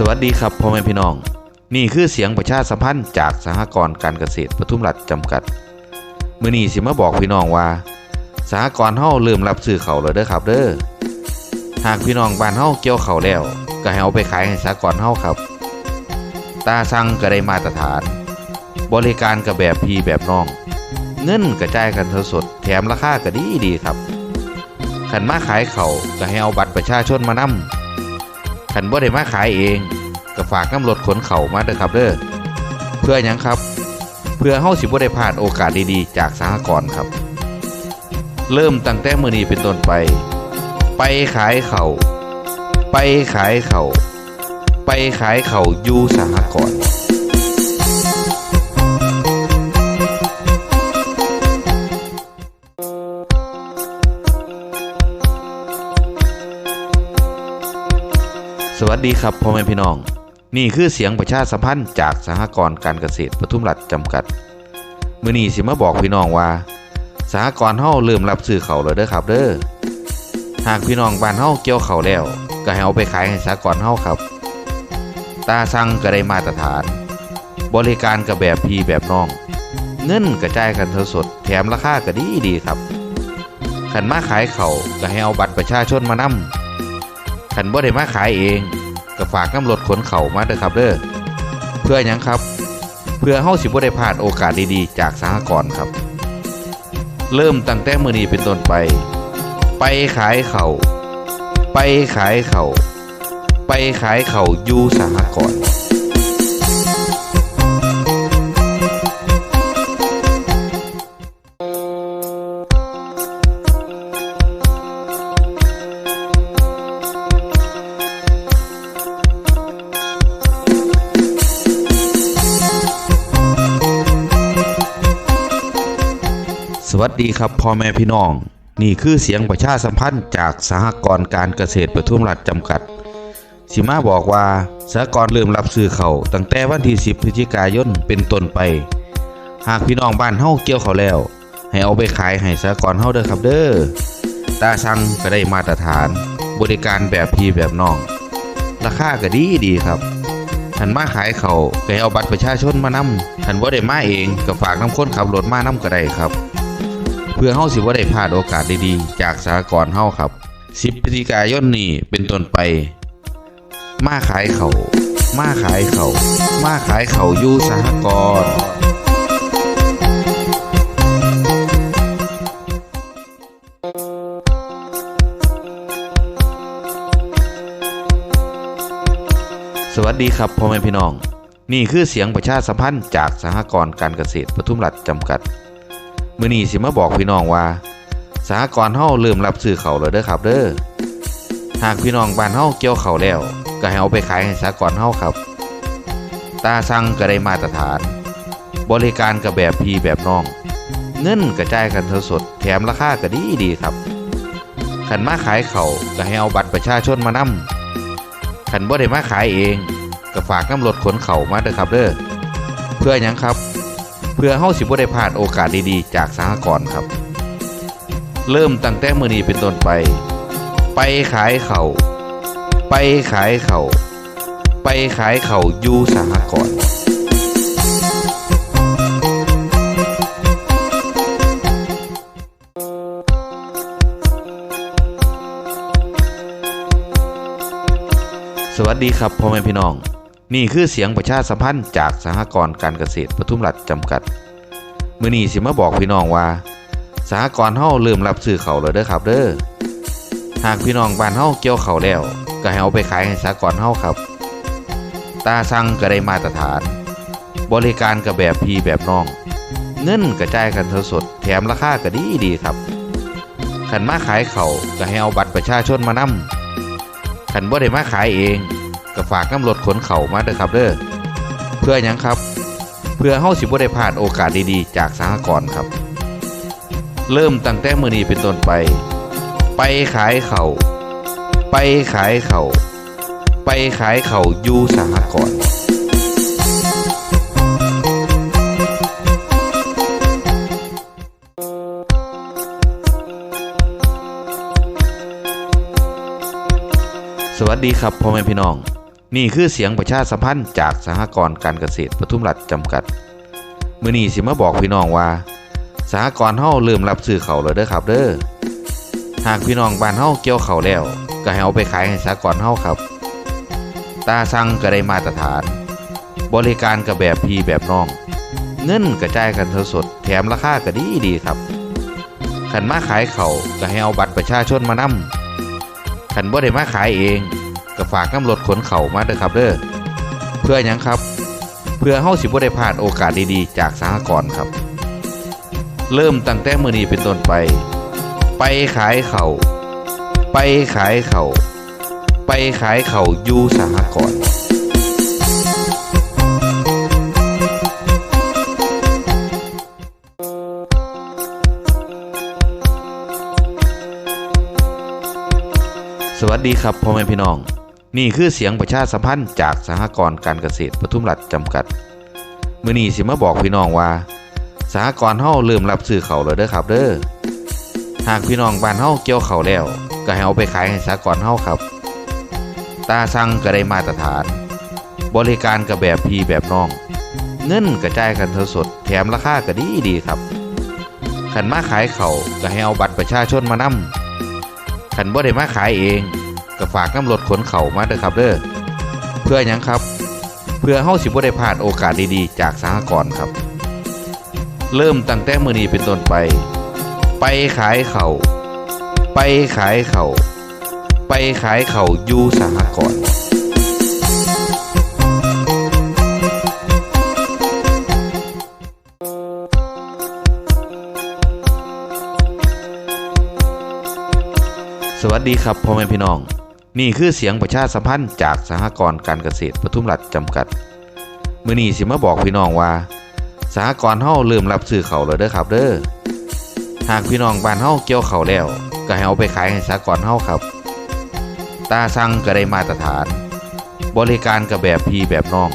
สวัสดีครับพ่อแม่พี่น้อง นี่คือเสียงประชาสัมพันธ์จากสหกรณ์การเกษตรปทุมรัฐจำกัดมื้อนี้สิมาบอกพี่น้องว่า สหกรณ์เฮาเริ่มรับซื้อเขาวแล้วเด้อครับเด้อหากพี่น้องบ้านเฮาเกี่ยวเขาแล้ว ก็ให้เอาไปขายให้สหกรณ์เฮาครับ ตาสั่งก็ได้มาตรฐาน บริการก็แบบพี่แบบน้อง เงินกระจายกันสดแถมราคาก็ดีดีครับขันมาขายเขาก็ให้เอาบัตรประชาชนมานำ ขันบ่ได้มาขายเองก็ฝากน้ำรถขนเข่ามาเด้อครับเด้อเพื่ออยังครับ เพื่อเฮาสิบ่ได้พลาดโอกาสดีๆ จากสหกรณ์ครับ เริ่มตั้งแต่มื้อนี้เป็นต้นไป ไปขายเขาไปขายเขาไปขายเข่าอยู่สหกรณ์ สวัสดีครับพ่อแม่พี่น้อง นี่คือเสียงประชาสัมพันธ์จากสหกรณ์การเกษตรปทุมรัฐจำกัดมื้อนี้สิมาบอกพี่น้องว่าสหกรณ์เฮาเริ่มรับซื้อเขาวแล้วเด้อครับเด้อหากพี่น้องบ้านเฮาเกี่ยวเขาแล้วก็ให้เอาไปขายให้สหกรณ์เฮาครับ ตาสั่งก็ได้มาตรฐาน บริการก็แบบพี่แบบน้อง เงินกระจายกันสดแถมราคาก็ดีดีครับขันมาขายเขาก็ให้เอาบัตรประชาชนมานำ ขันบ่ได้มาขายเองก็ฝากน้ำรถขนเข่ามาเด้อครับเด้อเพื่ออยังครับ เพื่อเฮาสิบ่ได้พลาดโอกาสดีๆ จากสหกรณ์ครับ เริ่มตั้งแต่มื้อนี้เป็นต้นไป ไปขายเขาไปขายเขาไปขายเขาอยู่สหกรณ์ วัสดีครับพ่อแม่พี่น้อง นี่คือเสียงประชาสัมพันธ์จากสหกรณ์การเกษตรปทุมรัฐจำกัด สิมาบอกว่าสหกรณ์เริ่มรับซื้อเขาตั้งแต่วันที่ 10 พฤศจิกายนเป็นต้นไป หากพี่น้องบ้านเฮาเกี่ยวเขาแล้ว ให้เอาไปขายให้สหกรณ์เฮาเด้อครับเด้อตาสั่งก็ได้มาตรฐาน บริการแบบพี่แบบน้อง ราคาก็ดีดีครับหันมาขายเขาก็ให้เอาบัตรประชาชนมานำหันว่าได้มาเองก็ฝากน้ำคนขับรถมานํก็ได้ครับ เพื่อเฮาสิบ่ได้พลาดโอกาสดีๆ จากสหกรณ์เฮาครับ 10พฤศจิกายนนี้เป็นต้นไป มาขายเขามาขายเขามาขายเขาอยู่สหกรณ์สวัสดีครับพ่อแม่พี่น้อง นี่คือเสียงประชาสัมพันธ์จากสหกรณ์การเกษตรปทุมรัฐจำกัด มื้อนี้สิมาบอกพี่น้องว่าสหกรณ์เฮาเริ่มรับซื้อเขาแล้วเด้อครับเด้อหากพี่น้องบ้านเฮาเกี่ยวเขาแล้ว ก็ให้เอาไปขายให้สหกรณ์เฮาครับ ตาสั่งก็ได้มาตรฐาน บริการก็แบบพี่แบบน้อง เงินกระจายกันสดๆแถมราคาก็ดีดีๆครับขันมาขายเขาก็ให้เอาบัตรประชาชนมานำขันบ่ได้มาขายเองก็ฝากน้ำรถขนเข่ามาเด้อครับเด้อเพื่อหยังครับ เพื่อเฮาสิบ่ได้พลาดโอกาสดีๆ จากสหกรณ์ครับ เริ่มตั้งแต่มื้อนี้เป็นต้นไป ไปขายเขาวไปขายเขาวไปขายเข่าอยู่สหกรณ์สวัสดีครับพ่อแม่พี่น้อง นี่คือเสียงประชาสัมพันธ์จากสหกรณ์การเกษตรปทุมรัฐจำกัด มื้อนี้สิมาบอกพี่น้องว่า สหกรณ์เฮาเริ่มรับซื้อเขาแล้วเด้อครับเด้อ หากพี่น้องบ้านเฮาเกี่ยวเขาแล้ว ก็ให้เอาไปขายให้สหกรณ์เฮาครับ ตาสั่งก็ได้มาตรฐาน บริการก็แบบพี่แบบน้อง เงินกระจายกันสดๆแถมราคาก็ดีดีครับขันมาขายเขาก็ให้เอาบัตรประชาชนมานำขันบ่ได้มาขายเอง ก็ฝากน้ำรถขนเข่ามาเด้อครับเด้อเพื่อหยังครับ เพื่อเฮาสิบ่ได้พลาดโอกาสดีๆ จากสหกรณ์ครับ เริ่มตั้งแต่มื้อนี้เป็นต้นไป ไปขายเขาไปขายเขาไปขายเข่าอยู่สหกรณ์สวัสดีครับพ่อแม่พี่น้อง นี่คือเสียงประชาสัมพันธ์จากสหกรณ์การเกษตรปทุมรัฐจำกัด มือนี้สิมาบอกพี่น้องว่า สหกรณ์เฮาเริ่มรับซื้อเขาวแล้วเด้อครับเด้อ หากพี่น้องบ้านเฮาเกี่ยวเขาแล้ว ก็ให้เอาไปขายให้สหกรณ์เฮาครับ ตาสั่งก็ได้มาตรฐาน บริการก็แบบพี่แบบน้อง เงินกระจายกันสดๆแถมราคาก็ดีดีครับ ขันมาขายเขาก็ให้เอาบัตรประชาชนมานำขันบ่ได้มาขายเอง ก็ฝากน้ำรถขนเข่ามาเด้อครับเด้อเพื่อยังครับ เพื่อเฮาสิบ่ได้พลาดโอกาสดีๆ จากสหกรณ์ครับ เริ่มตั้งแต่มื้อนี้เป็นต้นไป ไปขายเขาไปขายเขาไปขายเข่าอยู่สหกรณ์สวัสดีครับพ่อแม่พี่น้อง นี่คือเสียงประชาสัมพันธ์จากสหกรณ์การเกษตรปทุมรัฐจำกัด มือนี้สิมาบอกพี่น้องว่า สหกรณ์เฮาเริ่มรับซื้อเขาวแล้วเด้อครับเด้อ หากพี่น้องบ้านเฮาเกี่ยวเขาแล้ว ก็ให้เอาไปขายให้สหกรณ์เฮาครับ ตาสั่งก็ได้มาตรฐาน บริการก็แบบพี่แบบน้อง เงินกระจายกันสดแถมราคาก็ดีดีครับขันมาขายเขาก็ให้เอาบัตรประชาชนมานำขันบ่ได้มาขายเอง ก็ฝากน้ำรถขนเข่ามาเด้อครับเด้อเพื่อยังครับ เพื่อเฮาสิบ่ได้พลาดโอกาสดีๆ จากสหกรณ์ครับ เริ่มตั้งแต่มื้อนี้เป็นต้นไป ไปขายเขาไปขายเขาไปขายเข่าอยู่สหกรณ์สวัสดีครับพ่อแม่พี่น้อง นี่คือเสียงประชาสัมพันธ์จากสหกรณ์การเกษตรปทุมรัฐจำกัด มือนี้สิมาบอกพี่น้องว่า สหกรณ์เฮาเริ่มรับซื้อเขาวแล้วเด้อครับเด้อ หากพี่น้องบ้านเฮาเกี่ยวเขาแล้ว ก็ให้เอาไปขายให้สหกรณ์เฮาครับ ตาสั่งก็ได้มาตรฐาน บริการก็แบบพี่แบบน้อง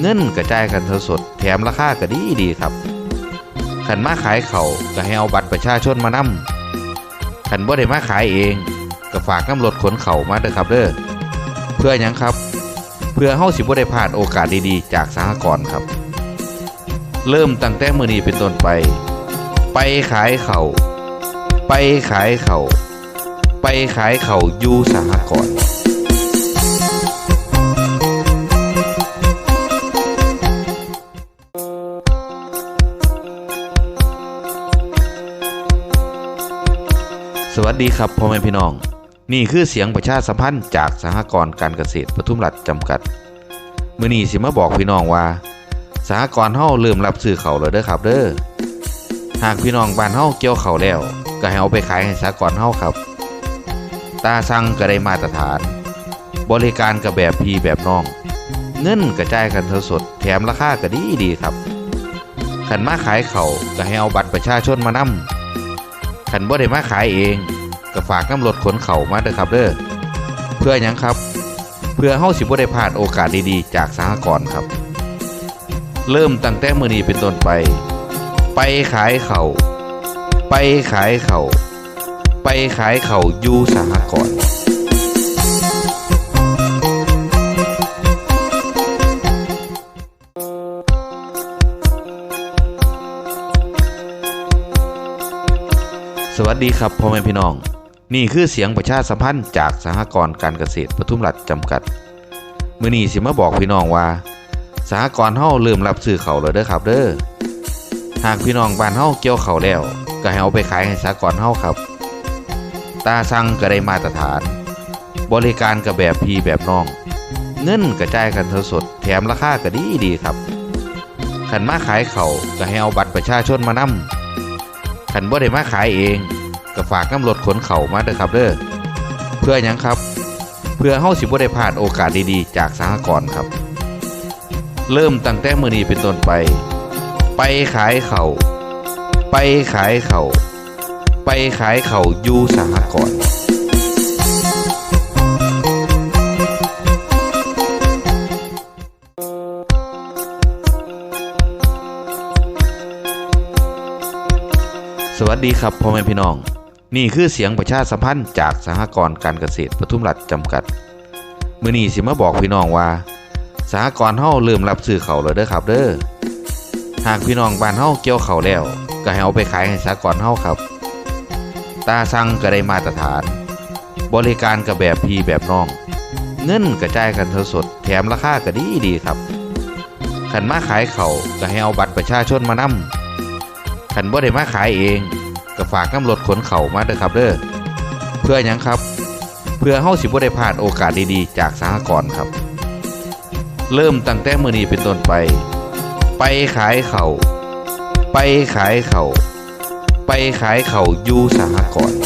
เงินกระจายกันสดแถมราคาก็ดีดีครับขันมาขายเขาก็ให้เอาบัตรประชาชนมานำขันบ่ได้มาขายเอง ก็ฝากน้ำรถขนเข่ามาเด้อครับเด้อเพื่อยังครับ เพื่อเฮาสิบ่ได้พลาดโอกาสดีๆ จากสหกรณ์ครับ เริ่มตั้งแต่มือนี้เป็นต้นไป ไปขายเขาไปขายเขาไปขายเข่าอยู่สหกรณ์สวัสดีครับพ่อแม่พี่น้อง นี่คือเสียงประชาสัมพันธ์จากสหกรณ์การเกษตรปทุมรัฐจำกัดมื้อนี้สิมาบอกพี่น้องว่า สหกรณ์เฮาเริ่มรับซื้อเขาแล้วเด้อครับเด้อหากพี่น้องบ้านเฮาเกี่ยวเขาแล้ว ก็ให้เอาไปขายให้สหกรณ์เฮาครับ ตาสั่งก็ได้มาตรฐาน บริการก็แบบพี่แบบน้อง เงินกระจายกันสดแถมราคาก็ดีดีครับขันมาขายเขาก็ให้เอาบัตรประชาชนมานำขันบ่ได้มาขายเอง ก็ฝากน้ำรถขนเขามาเด้อครับเด้อเพื่อยังครับ เพื่อเฮาสิบ่ได้พลาดโอกาสดีๆ จากสหกรณ์ครับ เริ่มตั้งแต่มือนี้เป็นต้นไป ไปขายเขาไปขายเขาไปขายเข่าอยู่สหกรณ์สวัสดีครับพ่อแม่พี่น้อง นี่คือเสียงประชาสัมพันธ์จากสหกรณ์การเกษตรปทุมรัฐจำกัด มือนี้สิมาบอกพี่น้องว่า สหกรณ์เฮาเริ่มรับซื้อเขาแล้วเด้อครับเด้อหากพี่น้องบ้านเฮาเกี่ยวเขาแล้ว ก็ให้เอาไปขายให้สหกรณ์เฮาครับ ตาสั่งก็ได้มาตรฐาน บริการก็แบบพี่แบบน้อง เงินกระจายกันสดๆแถมราคาก็ดีดีครับขันมาขายเขาก็ให้เอาบัตรประชาชนมานำขันบ่ได้มาขายเอง ก็ฝากน้ำรถขนเข่ามาเด้อครับเด้อเพื่อยังครับ เพื่อเฮาสิบ่ได้พลาดโอกาสดีๆ จากสหกรณ์ครับ เริ่มตั้งแต่มือนี้เป็นต้นไป ไปขายเขาไปขายเขาไปขายเข่ายูสหกรณ์สวัสดีครับพ่อแม่พี่น้อง นี่คือเสียงประชาสัมพันธ์จากสหกรณ์การเกษตรปทุมรัฐจำกัด มื้อนี้สิมาบอกพี่น้องว่า สหกรณ์เฮาเริ่มรับซื้อเขาแล้วเด้อครับเด้อ หากพี่น้องบ้านเฮาเกี่ยวเขาแล้ว ก็ให้เอาไปขายให้สหกรณ์เฮาครับ ตาสั่งก็ได้มาตรฐาน บริการก็แบบพี่แบบน้อง เงินกระจายกันสดแถมราคาก็ดีดีครับขันมาขายเขาก็ให้เอาบัตรประชาชนมานำขันบ่ได้มาขายเอง ก็ฝากน้ำรถขนเข่ามาเด้อครับเด้อเพื่อหยังครับ เพื่อเฮาสิบ่ได้พลาดโอกาสดีๆ จากสหกรณ์ครับ เริ่มตั้งแต่มื้อนี้เป็นต้นไป ไปขายเขาไปขายเขาไปขายเข่าอยู่สหกรณ์